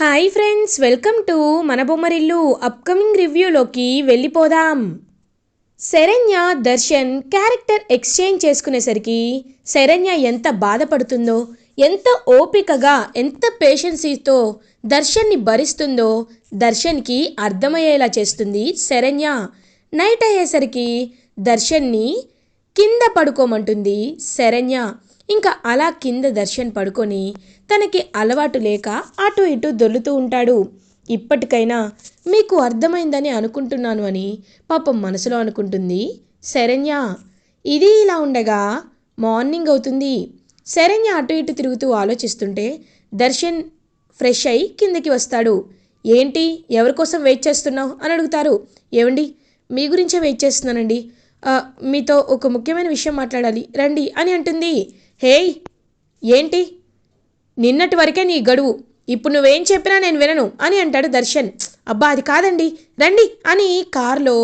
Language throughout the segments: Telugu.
హాయ్ ఫ్రెండ్స్ వెల్కమ్ టు మన బొమ్మరిల్లు అప్కమింగ్ రివ్యూలోకి వెళ్ళిపోదాం. శరణ్య దర్శన్ క్యారెక్టర్ ఎక్స్చేంజ్ చేసుకునేసరికి శరణ్య ఎంత బాధపడుతుందో ఎంత ఓపికగా ఎంత పేషెన్సీతో దర్శన్ని భరిస్తుందో దర్శన్కి అర్థమయ్యేలా చేస్తుంది శరణ్య. నైట్ అయ్యేసరికి దర్శన్ని కింద పడుకోమంటుంది శరణ్య. ఇంకా అలా కింద దర్శన్ పడుకొని తనకి అలవాటు లేక అటు ఇటు దొల్లుతూ ఉంటాడు. ఇప్పటికైనా మీకు అర్థమైందని అనుకుంటున్నాను అని పాపం మనసులో అనుకుంటుంది. శరణ్య ఇది ఇలా ఉండగా మార్నింగ్ అవుతుంది. శరణ్య అటు ఇటు తిరుగుతూ ఆలోచిస్తుంటే దర్శన్ ఫ్రెష్ అయి కిందకి వస్తాడు. ఏంటి? ఎవరి కోసం వెయిట్ చేస్తున్నావు? అని అడుగుతారు. ఏమండి మీ గురించే వెయిట్ చేస్తున్నానండి. మీతో ఒక ముఖ్యమైన విషయం మాట్లాడాలి. రండి అని అంటుంది. హేయ్ ఏంటి? నిన్నటి వరకే నీ గడువు. ఇప్పుడు నువ్వేం చెప్పినా నేను వినను అని అంటాడు దర్శన్. అబ్బా అది కాదండి. రండి అని కారులో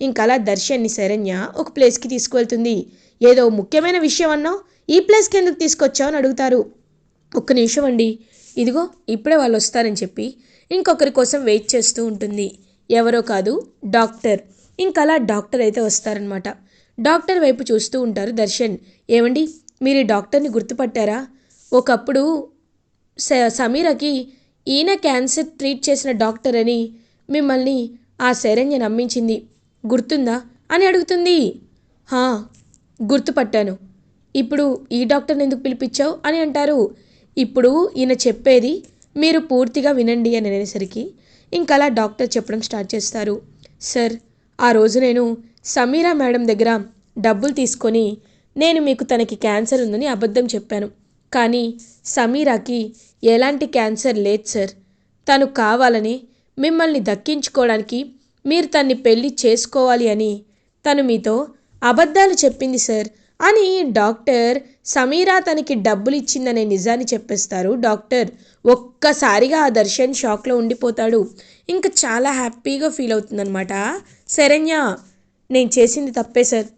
ఇంకలా దర్శన్ని శరణ్య ఒక ప్లేస్కి తీసుకువెళ్తుంది. ఏదో ముఖ్యమైన విషయం అన్నావు ఈ ప్లేస్కి ఎందుకు తీసుకొచ్చావు అని అడుగుతారు. ఒక్క నిమిషం అండి. ఇదిగో ఇప్పుడే వాళ్ళు వస్తారని చెప్పి ఇంకొకరి కోసం వెయిట్ చేస్తూ ఉంటుంది. ఎవరో కాదు డాక్టర్. ఇంకలా డాక్టర్ అయితే వస్తారనమాట డాక్టర్ వైపు చూస్తూ ఉంటారు దర్శన్. ఏమండి? మీరు ఈ డాక్టర్ని గుర్తుపట్టారా? ఒకప్పుడు స- సమీరకి ఈయన క్యాన్సర్ ట్రీట్ చేసిన డాక్టర్ అని మిమ్మల్ని ఆ శరణ్య నమ్మించింది. గుర్తుందా? అని అడుగుతుంది. హా గుర్తుపట్టాను. ఇప్పుడు ఈ డాక్టర్ని ఎందుకు పిలిపించావు? అని అంటారు. ఇప్పుడు ఈయన చెప్పేది మీరు పూర్తిగా వినండి అని అనేసరికి ఇంకలా డాక్టర్ చెప్పడం స్టార్ట్ చేస్తారు. సార్ ఆ రోజు నేను సమీరా మేడం దగ్గర డబ్బులు తీసుకొని నేను మీకు తనకి క్యాన్సర్ ఉందని అబద్ధం చెప్పాను. కానీ సమీరాకి ఎలాంటి క్యాన్సర్ లేదు సార్. తను కావాలని మిమ్మల్ని దక్కించుకోవడానికి మీరు తన్ని పెళ్ళి చేసుకోవాలి అని తను మీతో అబద్ధాలు చెప్పింది సార్ అని డాక్టర్ సమీరా తనకి డబ్బులు ఇచ్చిందనే నిజాన్ని చెప్పేస్తారు. డాక్టర్ ఒక్కసారిగా ఆ దర్శన్ షాక్లో ఉండిపోతాడు. ఇంకా చాలా హ్యాపీగా ఫీల్ అవుతుందన్నమాట. శరణ్య నేను చేసింది తప్పే సార్.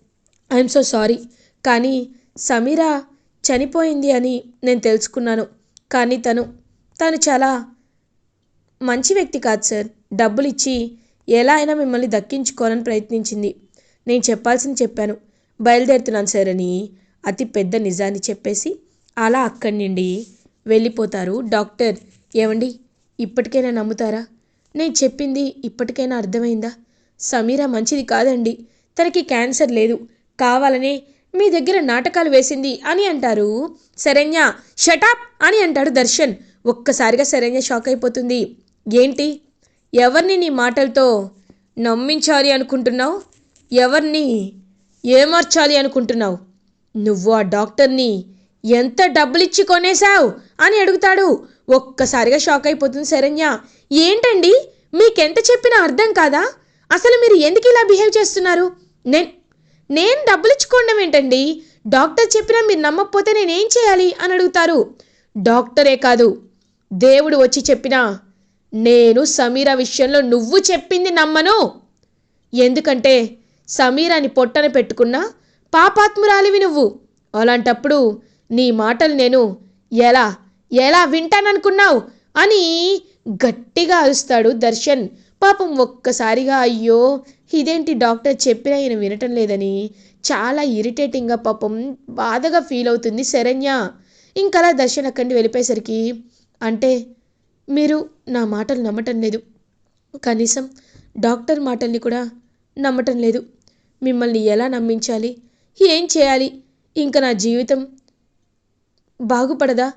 I'm so sorry. కానీ సమీరా చనిపోయింది అని నేను తెలుసుకున్నాను. కానీ తను తను చాలా మంచి వ్యక్తి కాదు సార్. డబ్బులు ఇచ్చి ఎలా అయినా మిమ్మల్ని దక్కించుకోవాలని ప్రయత్నించింది. నేను చెప్పాల్సింది చెప్పాను. బయలుదేరుతున్నాను సార్ అని అతి పెద్ద నిజాన్ని చెప్పేసి అలా అక్కడి నుండి వెళ్ళిపోతారు డాక్టర్. ఏమండి ఇప్పటికైనా నమ్ముతారా? నేను చెప్పింది ఇప్పటికైనా అర్థమైందా? సమీరా మంచిది కాదండి. తనకి క్యాన్సర్ లేదు. కావాలనే మీ దగ్గర నాటకాలు వేసింది అని అంటారు. శరణ్య షటాప్ అని అంటాడు దర్శన్. ఒక్కసారిగా శరణ్య షాక్ అయిపోతుంది. ఏంటి? ఎవరిని నీ మాటలతో నమ్మించాలి అనుకుంటున్నావు? ఎవరిని ఏమార్చాలి అనుకుంటున్నావు? నువ్వు ఆ డాక్టర్ని ఎంత డబ్బులిచ్చి కొనేశావు? అని అడుగుతాడు. ఒక్కసారిగా షాక్ అయిపోతుంది శరణ్య. ఏంటండి? మీకెంత చెప్పినా అర్థం కాదా? అసలు మీరు ఎందుకు ఇలా బిహేవ్ చేస్తున్నారు? నేను నేను డబ్బులు ఇచ్చుకోవడం ఏంటండి? డాక్టర్ చెప్పినా మీరు నమ్మకపోతే నేనేం చేయాలి? అని అడుగుతారు. డాక్టరే కాదు. దేవుడు వచ్చి చెప్పినా నేను సమీరా విషయంలో నువ్వు చెప్పింది నమ్మను. ఎందుకంటే సమీరాని పొట్టన పెట్టుకున్న పాపాత్మురాలివి నువ్వు. అలాంటప్పుడు నీ మాటలు నేను ఎలా ఎలా వింటాననుకున్నావు? అని గట్టిగా అరుస్తాడు దర్శన్. పాపం ఒక్కసారిగా అయ్యో ఇదేంటి డాక్టర్ చెప్పినా ఈయన వినటం లేదని చాలా ఇరిటేటింగ్గా పాపం బాధగా ఫీల్ అవుతుంది శరణ్య. ఇంకలా దర్శన్ అక్కడి నుండి వెళ్ళిపోయేసరికి అంటే మీరు నా మాటలు నమ్మటం లేదు. కనీసం డాక్టర్ మాటల్ని కూడా నమ్మటం లేదు. మిమ్మల్ని ఎలా నమ్మించాలి? ఏం చేయాలి? ఇంకా నా జీవితం బాగుపడదా?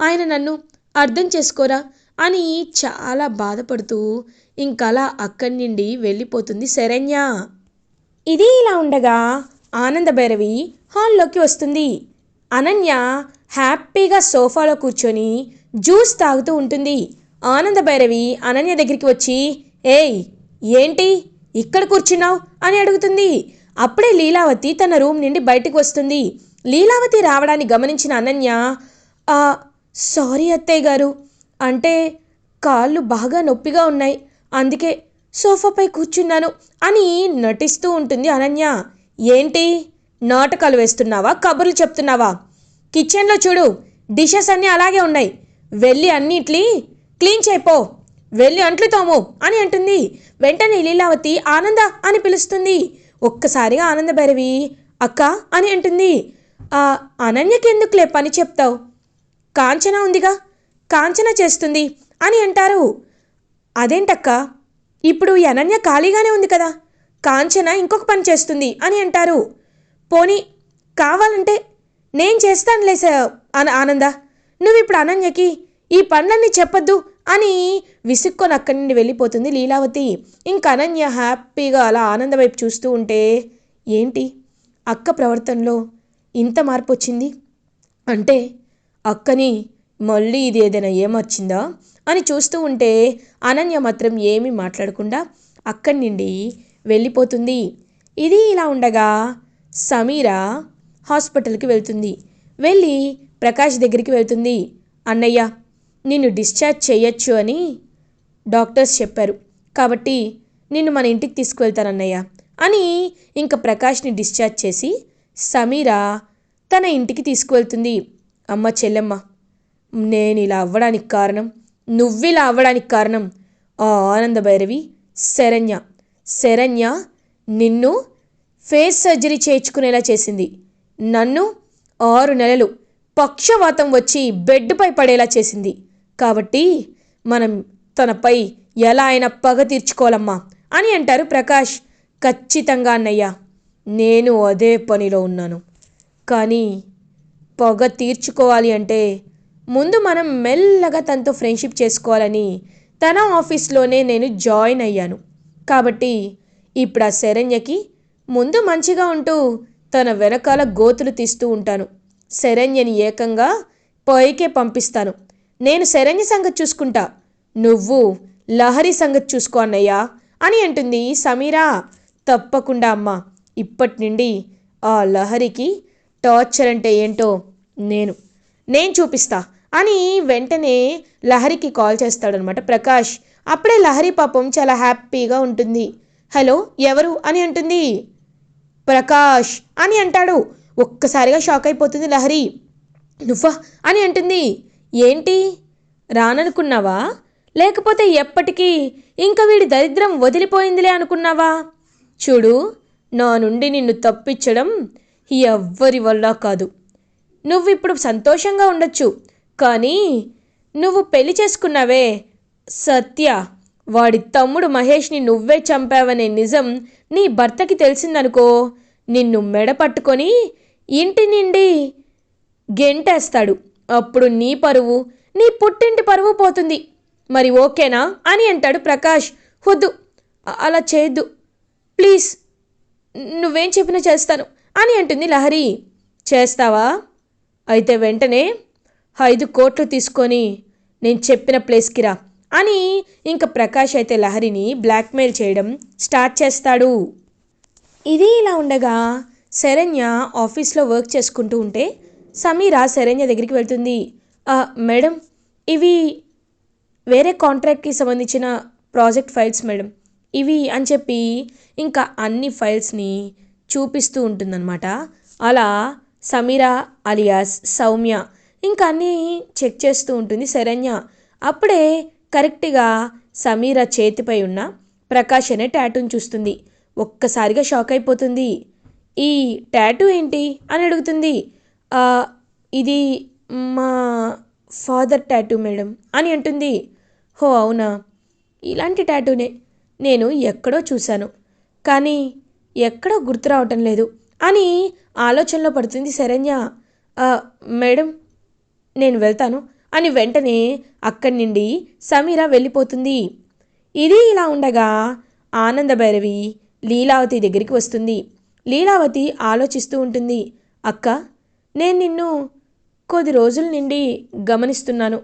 ఆయన నన్ను అర్థం చేసుకోరా? అని చాలా బాధపడుతూ ఇంకలా అక్కడి నుండి వెళ్ళిపోతుంది శరణ్య. ఇది ఇలా ఉండగా ఆనంద భైరవి హాల్లోకి వస్తుంది. అనన్య హ్యాపీగా సోఫాలో కూర్చొని జ్యూస్ తాగుతూ ఉంటుంది. ఆనంద భైరవి అనన్య దగ్గరికి వచ్చి ఏయ్ ఏంటి? ఇక్కడ కూర్చున్నావు? అని అడుగుతుంది. అప్పుడే లీలావతి తన రూమ్ నుండి బయటకు వస్తుంది. లీలావతి రావడాన్ని గమనించిన అనన్య సారీ అత్తయ్య గారు అంటే కాళ్ళు బాగా నొప్పిగా ఉన్నాయి. అందుకే సోఫాపై కూర్చున్నాను అని నటిస్తూ ఉంటుంది అనన్య. ఏంటి? నాటకాలు వేస్తున్నావా? కబుర్లు చెప్తున్నావా? కిచెన్లో చూడు డిషెస్ అన్నీ అలాగే ఉన్నాయి. వెళ్ళి అన్నిట్లీ క్లీన్ చేయిపో. వెళ్ళి అంట్లు తోము అని అంటుంది. వెంటనే లీలావతి ఆనంద అని పిలుస్తుంది. ఒక్కసారిగా ఆనంద భైరవి అక్క అని అంటుంది. "ఆ, అనన్యకి ఎందుకులే పని చెప్తావు? కాంచన ఉందిగా. కాంచన చేస్తుంది అని అంటారు. అదేంటక్క? ఇప్పుడు ఈ అనన్య ఖాళీగానే ఉంది కదా. కాంచన ఇంకొక పని చేస్తుంది అని అంటారు. పోనీ కావాలంటే నేను చేస్తానులే అన ఆనంద. నువ్వు ఇప్పుడు అనన్యకి ఈ పనులన్నీ చెప్పొద్దు అని విసుక్కొని అక్కడి నుండి వెళ్ళిపోతుంది లీలావతి. ఇంక అనన్య హ్యాపీగా అలా ఆనంద వైపు చూస్తూ ఉంటే ఏంటి? అక్క ప్రవర్తనలో ఇంత మార్పు వచ్చింది? అంటే అక్కని మళ్ళీ ఇది ఏదైనా ఏమొచ్చిందా అని చూస్తూ ఉంటే అనన్య మాత్రం ఏమీ మాట్లాడకుండా అక్కడి నుండి వెళ్ళిపోతుంది. ఇది ఇలా ఉండగా సమీర హాస్పిటల్కి వెళ్తుంది. వెళ్ళి ప్రకాష్ దగ్గరికి వెళ్తుంది. అన్నయ్య నిన్ను డిశ్చార్జ్ చేయొచ్చు అని డాక్టర్స్ చెప్పారు. కాబట్టి నిన్ను మన ఇంటికి తీసుకువెళ్తానన్నయ్య అని ఇంకా ప్రకాష్ని డిశ్చార్జ్ చేసి సమీర తన ఇంటికి తీసుకువెళ్తుంది. అమ్మ చెల్లెమ్మ నేను ఇలా అవ్వడానికి కారణం నువ్వు ఇలా అవ్వడానికి కారణం ఆ ఆనంద భైరవి శరణ్య. శరణ్య నిన్ను ఫేస్ సర్జరీ చేయించుకునేలా చేసింది. నన్ను ఆరు నెలలు పక్షవాతం వచ్చి బెడ్పై పడేలా చేసింది. కాబట్టి మనం తనపై ఎలా అయినా పగ తీర్చుకోవాలమ్మా అని అంటారు ప్రకాష్. ఖచ్చితంగా అన్నయ్య నేను అదే పనిలో ఉన్నాను. కానీ పొగ తీర్చుకోవాలి అంటే ముందు మనం మెల్లగా తనతో ఫ్రెండ్షిప్ చేసుకోవాలని తన ఆఫీస్లోనే నేను జాయిన్ అయ్యాను. కాబట్టి ఇప్పుడు ఆ శరణ్యకి ముందు మంచిగా ఉంటూ తన వెనకాల గోతులు తీస్తూ ఉంటాను. శరణ్యని ఏకంగా పైకే పంపిస్తాను. నేను శరణ్య సంగతి చూసుకుంటా. నువ్వు లహరి సంగతి చూసుకో అన్నయ్యా అని అంటుంది సమీరా. తప్పకుండా అమ్మా. ఇప్పటి నుండి ఆ లహరికి టార్చర్ అంటే ఏంటో నేను నేను చూపిస్తా. అని వెంటనే లహరికి కాల్ చేస్తాడనమాట. ప్రకాష్ అప్పుడే లహరి పాపం చాలా హ్యాపీగా ఉంటుంది. హలో ఎవరు? అని అంటుంది. ప్రకాష్ అని అంటాడు. ఒక్కసారిగా షాక్ అయిపోతుంది లహరి. నువ్వా? అని అంటుంది. ఏంటి? రాననుకున్నావా? లేకపోతే ఎప్పటికీ ఇంకా వీడి దరిద్రం వదిలిపోయిందిలే అనుకున్నావా? చూడు నా నుండి నిన్ను తప్పించడం ఎవ్వరి వల్ల కాదు. నువ్వు ఇప్పుడు సంతోషంగా ఉండొచ్చు. కానీ నువ్వు పెళ్ళి చేసుకున్నావే. సత్య వాడి తమ్ముడు మహేష్ని నువ్వే చంపావనే నిజం నీ భర్తకి తెలిసిందనుకో. నిన్ను మెడ పట్టుకొని ఇంటి నుండి గెంటేస్తాడు. అప్పుడు నీ పరువు నీ పుట్టింటి పరువు పోతుంది. మరి ఓకేనా అని అంటాడు ప్రకాష్. వద్దు అలా చేయొద్దు. ప్లీజ్ నువ్వేం చెప్పినా చేస్తాను అని అంటుంది లహరి. చేస్తావా? అయితే వెంటనే ఐదు కోట్లు తీసుకొని నేను చెప్పిన ప్లేస్కి రా అని ఇంక ప్రకాష్ అయితే లహరిని బ్లాక్మెయిల్ చేయడం స్టార్ట్ చేస్తాడు. ఇది ఇలా ఉండగా శరణ్య ఆఫీస్లో వర్క్ చేసుకుంటూ ఉంటే సమీర శరణ్య దగ్గరికి వెళ్తుంది. మేడం ఇవి వేరే కాంట్రాక్ట్కి సంబంధించిన ప్రాజెక్ట్ ఫైల్స్ మేడం. ఇవి అని చెప్పి ఇంకా అన్ని ఫైల్స్ని చూపిస్తూ ఉంటుందన్నమాట. అలా సమీరా అలియాస్ సౌమ్య ఇంకా అన్నీ చెక్ చేస్తూ ఉంటుంది శరణ్య. అప్పుడే కరెక్ట్గా సమీర చేతిపై ఉన్న ప్రకాష్ అనే ట్యాటూని చూస్తుంది. ఒక్కసారిగా షాక్ అయిపోతుంది. ఈ ట్యాటూ ఏంటి అని అడుగుతుంది. ఇది మా ఫాదర్ ట్యాటూ మేడం అని అంటుంది. హో అవునా? ఇలాంటి ట్యాటూనే నేను ఎక్కడో చూశాను. కానీ ఎక్కడో గుర్తు రావటం లేదు అని ఆలోచనలో పడుతుంది శరణ్య. మేడం నేను వెళ్తాను అని వెంటనే అక్కడి నుండి సమీర వెళ్ళిపోతుంది. ఇది ఇలా ఉండగా ఆనంద భైరవి లీలావతి దగ్గరికి వస్తుంది. లీలావతి ఆలోచిస్తూ ఉంటుంది అక్క నేను నిన్ను కొద్ది రోజుల నుండి గమనిస్తున్నాను.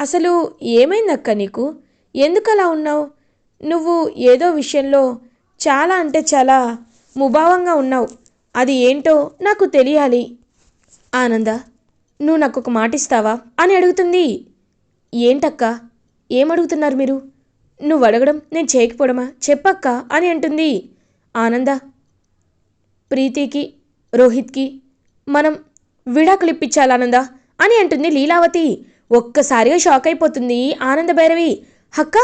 అసలు ఏమైందక్క నీకు? ఎందుకు అలా ఉన్నావు? నువ్వు ఏదో విషయంలో చాలా అంటే చాలా ముభావంగా ఉన్నావు. అది ఏంటో నాకు తెలియాలి. ఆనంద నువ్వు నాకు ఒక మాట ఇస్తావా అని అడుగుతుంది. ఏంటక్క? ఏమడుగుతున్నారు మీరు? నువ్వు అడగడం నేను చేయకపోవడమా? చెప్పక్క అని అంటుంది. ఆనంద ప్రీతికి రోహిత్కి మనం విడాకులు ఇప్పించాలి ఆనంద? అని అంటుంది లీలావతి. ఒక్కసారిగా షాక్ అయిపోతుంది ఆనంద భైరవి. అక్క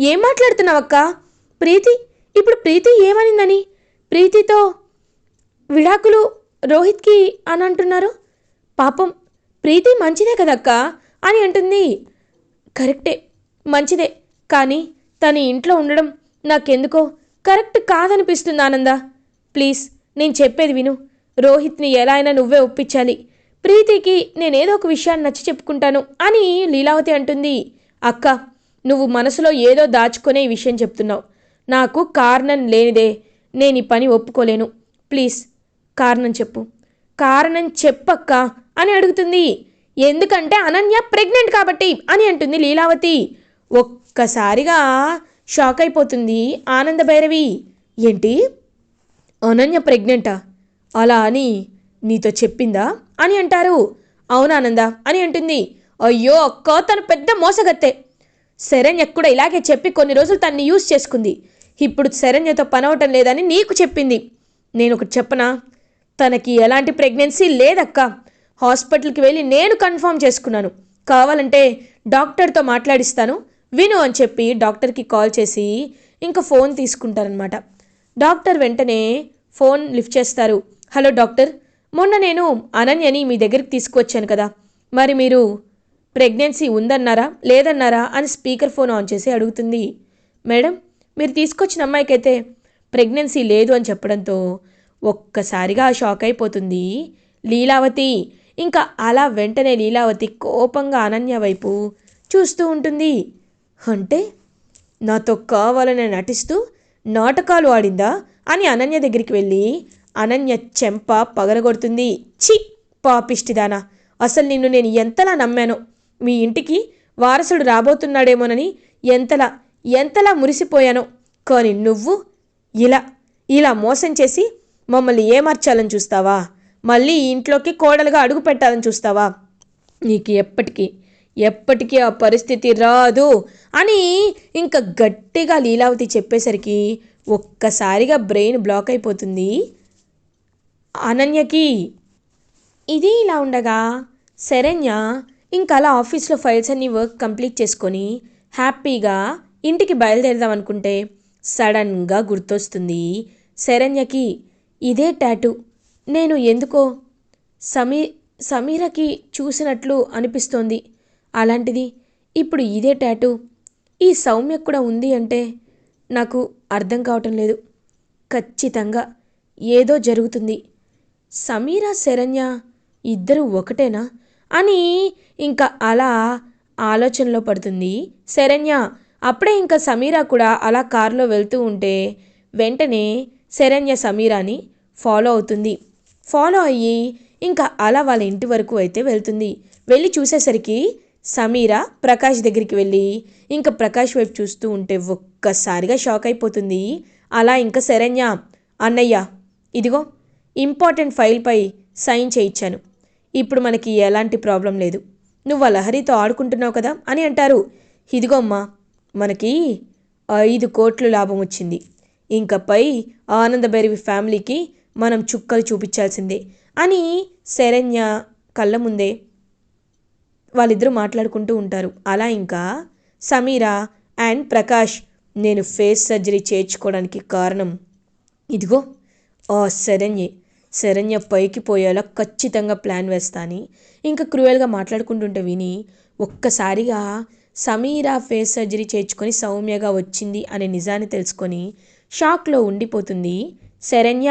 ఏం మాట్లాడుతున్నావక్క? ప్రీతి ఇప్పుడు ప్రీతి ఏమనిందని? ప్రీతితో విడాకులు రోహిత్కి అని అంటున్నారు? పాపం ప్రీతి మంచిదే కదక్క? అని అంటుంది. కరెక్టే మంచిదే. కానీ తన ఇంట్లో ఉండడం నాకెందుకో కరెక్ట్ కాదనిపిస్తుంది ఆనంద. ప్లీజ్ నేను చెప్పేది విను. రోహిత్ని ఎలా అయినా నువ్వే ఒప్పించాలి. ప్రీతికి నేనేదో ఒక విషయాన్ని నచ్చి చెప్పుకుంటాను అని లీలావతి అంటుంది. అక్క నువ్వు మనసులో ఏదో దాచుకునే ఈ విషయం చెప్తున్నావు. నాకు కారణం లేనిదే నేను ఈ పని ఒప్పుకోలేను. ప్లీజ్ కారణం చెప్పు. కారణం చెప్పక్క. అని అడుగుతుంది. ఎందుకంటే అనన్య ప్రెగ్నెంట్ కాబట్టి అని అంటుంది లీలావతి. ఒక్కసారిగా షాక్ అయిపోతుంది ఆనంద భైరవి. ఏంటి? అనన్య ప్రెగ్నెంటా? అలా అని నీతో చెప్పిందా? అని అంటారు. అవునానంద అని అంటుంది. అయ్యో అక్క తను పెద్ద మోసగత్తే. శరణ్య కూడా ఇలాగే చెప్పి కొన్ని రోజులు తన్ని యూజ్ చేసుకుంది. ఇప్పుడు శరణ్యతో పనవటం లేదని నీకు చెప్పింది. నేను ఒకటి చెప్పనా? తనకి ఎలాంటి ప్రెగ్నెన్సీ లేదక్క. హాస్పిటల్కి వెళ్ళి నేను కన్ఫర్మ్ చేసుకున్నాను. కావాలంటే డాక్టర్తో మాట్లాడిస్తాను. విను అని చెప్పి డాక్టర్కి కాల్ చేసి ఇంకా ఫోన్ తీసుకుంటారనమాట డాక్టర్ వెంటనే ఫోన్ లిఫ్ట్ చేస్తారు. హలో డాక్టర్ మొన్న నేను అనన్యని మీ దగ్గరికి తీసుకువచ్చాను కదా. మరి మీరు ప్రెగ్నెన్సీ ఉందన్నారా లేదన్నారా అని స్పీకర్ ఫోన్ ఆన్ చేసి అడుగుతుంది. మేడం మీరు తీసుకొచ్చిన అమ్మాయికైతే ప్రెగ్నెన్సీ లేదు అని చెప్పడంతో ఒక్కసారిగా షాక్ అయిపోతుంది. లీలావతి ఇంకా అలా వెంటనే లీలావతి కోపంగా అనన్య వైపు చూస్తూ ఉంటుంది. అంటే నాతో కావాలని నటిస్తూ నాటకాలు ఆడిందా అని అనన్య దగ్గరికి వెళ్ళి అనన్య చెంప పగలగొడుతుంది. చి పాపిష్టిదానా అసలు నిన్ను నేను ఎంతలా నమ్మానో? మీ ఇంటికి వారసుడు రాబోతున్నాడేమోనని ఎంతలా ఎంతలా మురిసిపోయానో? కానీ నువ్వు ఇలా ఇలా మోసం చేసి మమ్మల్ని ఏమార్చాలని చూస్తావా? మళ్ళీ ఈ ఇంట్లోకి కోడలుగా అడుగు పెట్టాలని చూస్తావా? నీకు ఎప్పటికీ ఎప్పటికీ ఆ పరిస్థితి రాదు అని ఇంకా గట్టిగా లీలావతి చెప్పేసరికి ఒక్కసారిగా బ్రెయిన్ బ్లాక్ అయిపోతుంది. అనన్యకి ఇది ఇలా ఉండగా శరణ్య ఇంకా అలా ఆఫీస్లో ఫైల్స్ అన్ని వర్క్ కంప్లీట్ చేసుకొని హ్యాపీగా ఇంటికి బయలుదేరదాం అనుకుంటే సడన్గా గుర్తొస్తుంది శరణ్యకి ఇదే టాటూ. నేను ఎందుకో సమీ సమీరకి చూసినట్లు అనిపిస్తోంది. అలాంటిది ఇప్పుడు ఇదే టాటూ. ఈ సౌమ్య కూడా ఉంది అంటే నాకు అర్థం కావటం లేదు. ఖచ్చితంగా ఏదో జరుగుతుంది. సమీర శరణ్య ఇద్దరు ఒకటేనా? అని ఇంకా అలా ఆలోచనలో పడుతుంది శరణ్య. అప్పుడే ఇంకా సమీర కూడా అలా కారులో వెళ్తూ ఉంటే వెంటనే శరణ్య సమీరాని ఫాలో అవుతుంది. ఫాలో అయ్యి ఇంకా అలా వాళ్ళ ఇంటి వరకు అయితే వెళ్తుంది. వెళ్ళి చూసేసరికి సమీర ప్రకాష్ దగ్గరికి వెళ్ళి ఇంకా ప్రకాష్ వైపు చూస్తూ ఉంటే ఒక్కసారిగా షాక్ అయిపోతుంది. అలా ఇంకా శరణ్య అన్నయ్య ఇదిగో ఇంపార్టెంట్ ఫైల్పై సైన్ చేయించాను. ఇప్పుడు మనకి ఎలాంటి ప్రాబ్లం లేదు. నువ్వు ఆ లహరితో ఆడుకుంటున్నావు కదా అని అంటారు. ఇదిగో అమ్మా మనకి ఐదు కోట్లు లాభం వచ్చింది. ఇంకపై ఆనందభైరవి ఫ్యామిలీకి మనం చుక్కలు చూపించాల్సిందే అని శరణ్య కళ్ళ ముందే వాళ్ళిద్దరూ మాట్లాడుకుంటూ ఉంటారు. అలా ఇంకా సమీర అండ్ ప్రకాష్ నేను ఫేస్ సర్జరీ చేర్చుకోవడానికి కారణం ఇదిగో ఆ శరణ్యే. శరణ్య పైకి పోయేలా ఖచ్చితంగా ప్లాన్ వేస్తాని ఇంకా క్రూయల్గా మాట్లాడుకుంటుంటే విని ఒక్కసారిగా సమీరా ఫేస్ సర్జరీ చేర్చుకొని సౌమ్యగా వచ్చింది అనే నిజాన్ని తెలుసుకొని షాక్లో ఉండిపోతుంది శరణ్య.